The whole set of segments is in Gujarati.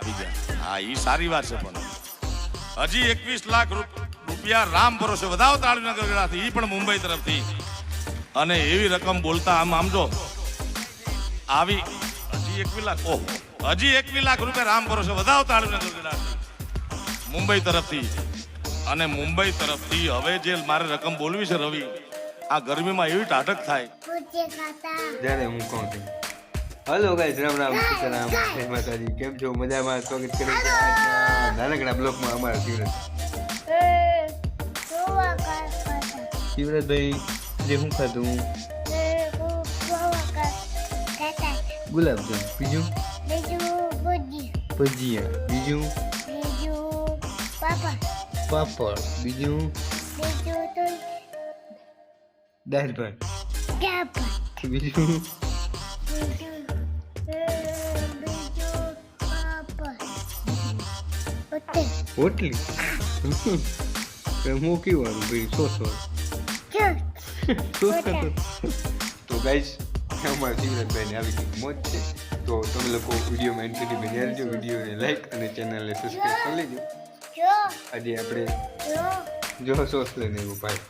આવી ગયા. હા એ સારી વાત છે પણ. હજી એકવીસ લાખ રૂપ- રૂપિયા રામ ભરોસે વધાવો તાળીના ગરગડાથી એ પણ મુંબઈ તરફથી. અને એવી રકમ બોલતા આમ આમજો આવી હજી એકવીસ લાખ ઓહો હજી એકવીસ લાખ રૂપિયા રામ ભરોસે વધાવો તાળીનગર મુંબઈ તરફથી. અને મુંબઈ તરફથી હવે જે મારે રકમ બોલવી છે રવિ આ ગરમીમાં એવી ટાટક થાય. હું કહું છું. હલો ગાઈસ રામ રામ સીતારામ જય માતાજી કેમ છો? મજામાં? સ્વાગત કરે છે નાનકડા બ્લોકમાં અમારા શિવરાજ. શિવરાજભાઈ જે હું ખાધું? ગુલાબજામ બીજું? ભજીયા. બીજું? પાપડ. બીજું? દાળ ભાત. બીજું ઓતે હોટલી હું કેવાનું ભાઈ સોસ વાળું સોસ ખાતો તો ગાઈસ અમારા શિવરાજભાઈને આવી ગઈ મોજ છે. તો તમે લોકો વિડીયોમાં એન્ટ્રી બની આવજો વીડિયો વિડીયોને લાઈક અને ચેનલને સબસ્ક્રાઈબ કરી લેજો. જો. આજે આપણે જો. જો સોસ લઈને એવું ભાઈ.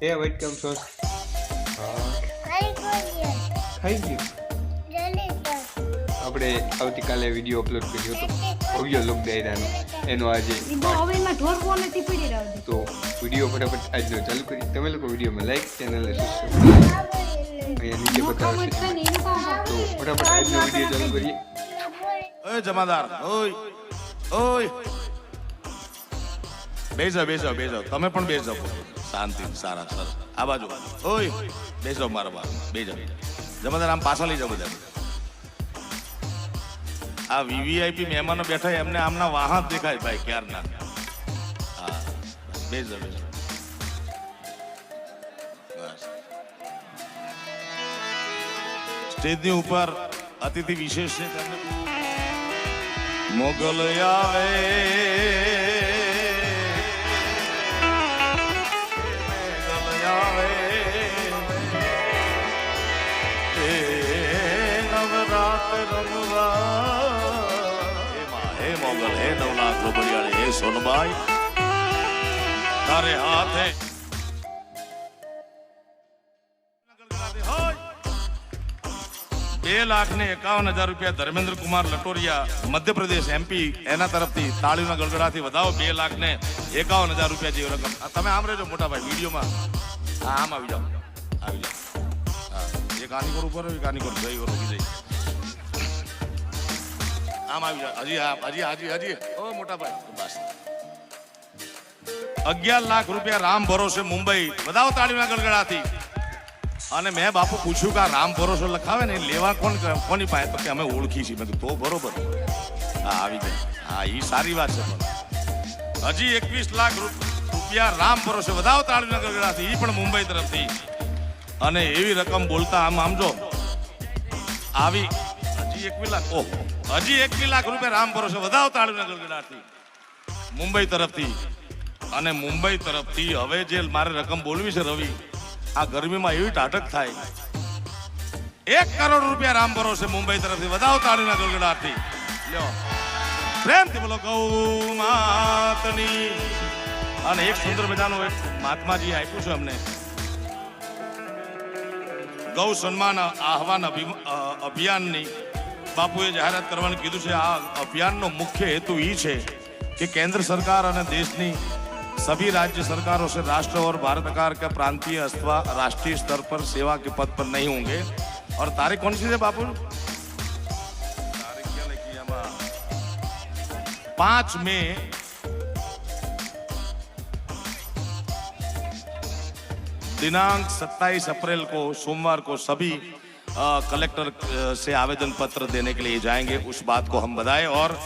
એ વેલકમ સોસ હા. ખાઈ ગયું? આપણે આવતીકાલે વીડિયો અપલોડ કર્યો હતો. ભવ્ય લોક ડાયરાનો એનો આજે. તો વીડિયો ફટાફટ આજનો ચાલુ કરી તમે લોકો વિડીયોમાં લાઈક ચેનલ નીચે. તો ફટાફટ આજનો વીડિયો ચાલુ કરીએ. ઓય જમાદાર. ઓય ઓય. બેસો બેસો બેસો તમે પણ બેસો શાંતિ સારા સર આ બાજુ. ઓય બેસો મારા બાજુ બેજો જમાદાર આમ પાછા લઈ જાઓ બધા આ વીવીઆઈપી મહેમાનો બેઠા એમને આમના વાહન દેખાય ભાઈ ક્યારના. હા બેસો. સ્ટેજની ઉપર અતિથિ વિશેષ છે. મોગલ આવે. હે મોગલ હે નવનાથ લોબડિયાળી હે સોનબાઈ તારે હાથે હોય બે લાખ ને એકાવન હજાર રૂપિયા ધર્મેન્દ્ર કુમાર લટોરિયા મધ્યપ્રદેશ એમપી એના તરફથી તાળીના ગળગડાથી વધાવો, બે લાખ ને એકાવન હજાર રૂપિયા જેવી રકમ. તમે આમ રહેજો મોટા ભાઈ, વિડીયોમાં. હા, આમ આવી જાઓ. આવી જાઓ. હા, એક આની ઉપર એક આની કર જઈ કર જઈ આમ આવી જાઓ હજી હા, હજી હજી હજી. ઓ, મોટા ભાઈ. બસ. અગિયાર લાખ રૂપિયા રામ ભરોસે મુંબઈ. વધાવો તાળીના ગળગડાથી અને મેં બાપુ પૂછ્યું કે આ રામ ભરોસો લખાવે ને લેવા કોણ કોની પાસે? તો કે અમે ઓળખી છીએ. બધું તો બરોબર. હા, આવી જાય. હા એ સારી વાત છે. પણ હજી એકવીસ લાખ રૂપ- રૂપિયા રામ ભરોસે વધાવો તાળીના ગળગડાથી એ પણ મુંબઈ તરફથી. અને એવી રકમ બોલતા આમ આમ જો. આવી, હજી એકવીસ લાખ. ઓહો. હજી એકવી લાખ રૂપિયા રામ ભરોસે વધાવો તાળીના ગળગડાથી મુંબઈ તરફથી. અને મુંબઈ તરફથી હવે જે મારે રકમ બોલવી છે રવિ, આ ગરમીમાં એવી ટાટક થાય. એક કરોડ રૂપિયા રામ ભરોસે મુંબઈ તરફથી વધાવો તાળીના ગળગડાટથી લ્યો. પ્રેમથી બોલો ગૌ માતની અને એક સુંદર મજાનું એક મહાત્માજી આપ્યું છે અમને. ગૌ સન્માન આહવાન અભિયાનની. બાપુએ જાહેરાત કરવાનું કીધું છે આ અભિયાનનો મુખ્ય હેતુ એ છે कि केंद्र सरकार और देश की सभी राज्य सरकारों से राष्ट्र और भारत सरकार के प्रांतीय अथवा राष्ट्रीय स्तर पर सेवा के पद पर नहीं होंगे और तारीख कौन सी है बापू तारीख क्या लिखी है हमारा? पांच मई दिनांक 27 अप्रैल को सोमवार को सभी अ, कलेक्टर से आवेदन पत्र देने के लिए जाएँगे। उस बात को हम बताएँ और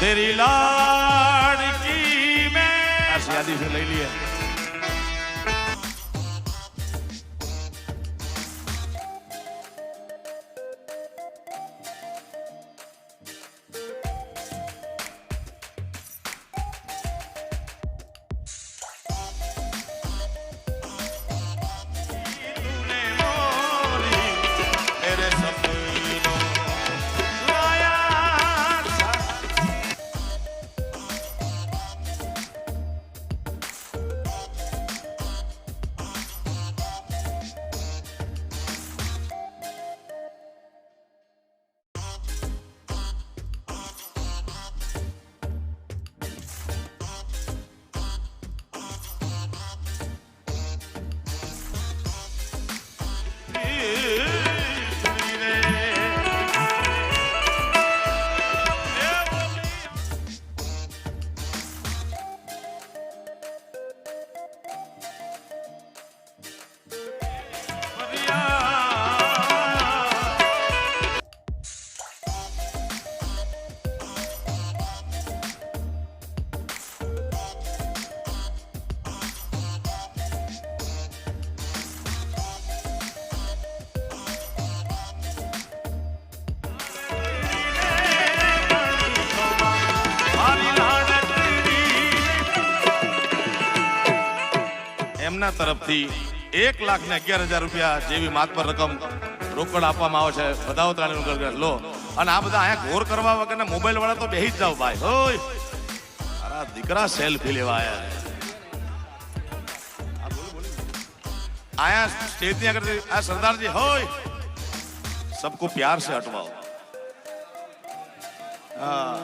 तेरी लाड़की में आशियादी से ले लिया સંઘના તરફથી એક લાખ ને અગિયાર હજાર રૂપિયા જેવી માગ પર રકમ રોકડ આપવામાં આવે છે. બધા લો. અને આ બધા અહીંયા ગોર કરવા વગરના મોબાઈલ વાળા તો બેહી જ જાવ ભાઈ. હોય. દીકરા સેલ્ફી લેવા યાર આયા સ્ટેજની આગળ આ સરદારજી, હોય. સબકો પ્યાર સે હટવાઓ. હા.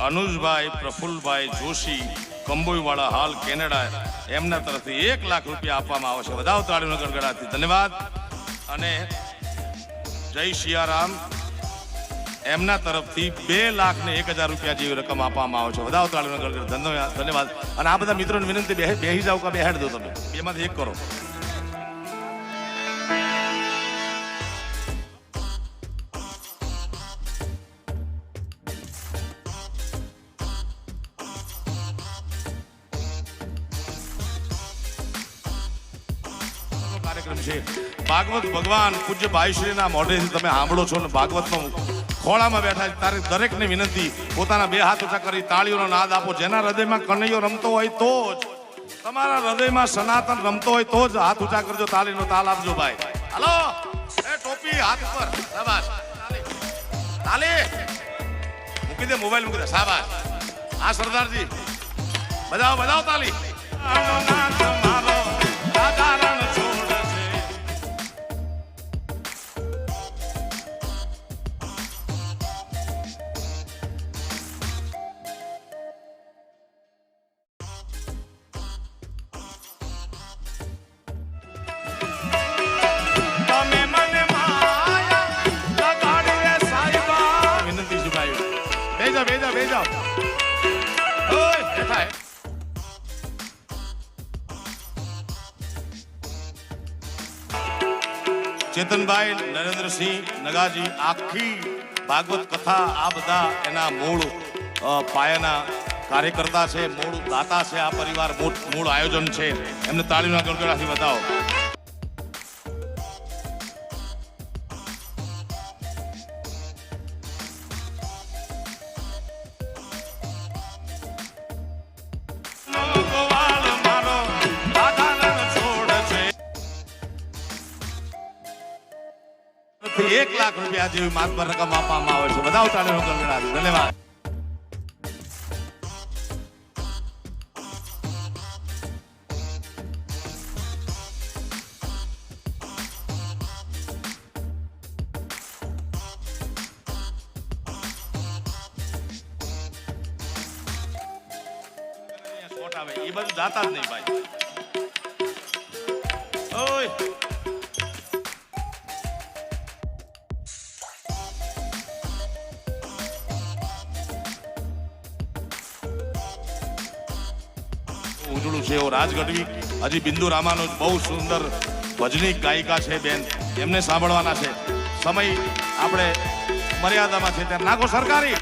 અનુજભાઈ, પ્રફુલભાઈ, જોશી, કંબોઈવાળા હાલ કેનેડા એમના તરફથી એક લાખ રૂપિયા આપવામાં આવશે વધાવ તાળીનો ગણગડાથી ધન્યવાદ. અને જય શિયારામ. એમના તરફથી બે લાખ ને એક હજાર રૂપિયા જેવી રકમ આપવામાં આવે છે. વધાવ તાળીનો ગણગડ ધન્યવાદ. અને આ બધા મિત્રોને વિનંતી, બેહી જાવ કે બેહાડ દો તમે. બેમાંથી એક કરો. કાર્યક્રમ છે. ભાગવત ભગવાન પૂજ્ય ભાઈશ્રીના મોઢેથી તમે સાંભળો છો ને ભાગવતમાં ખોળામાં બેઠા છે. તારે દરેકને વિનંતી, પોતાના બે હાથ ઊંચા કરી તાળીઓનો નાદ આપો. જેના હૃદયમાં કનૈયો રમતો હોય તો જ, તમારા હૃદયમાં સનાતન રમતો હોય તો જ હાથ ઊંચા કરજો, તાળીનો તાલ આપજો ભાઈ. હાલો, એ ટોપી હાથ ઉપર શાબાશ. તાલી. મૂકી દે મોબાઈલ, મૂકી દે. શાબાશ. હા, સરદારજી. બજાવો બજાવો તાલી. નરેન્દ્રસિંહ નગાજી આખી ભાગવત કથા આ બધા એના મૂળ પાયાના કાર્યકર્તા છે, મૂળ દાતા છે, આ પરિવાર મૂળ મૂળ આયોજન છે. એમને તાળીના ગણગડાથી બતાવો લાખ રૂપિયા જેવી માતબર રકમ આપવામાં આવે છે. બધા ઉતાળીનો ગણગણાટ ધન્યવાદ. એ બધું જાતા જ નહીં ભાઈ. ઓય. ઉજળું છે એવો રાજ ગઢવી હજી બિંદુ રામાનું બહુ સુંદર ભજની ગાયિકા છે બેન. એમને સાંભળવાના છે. સમય આપણે મર્યાદામાં છે ત્યારે નાખો સરકારી.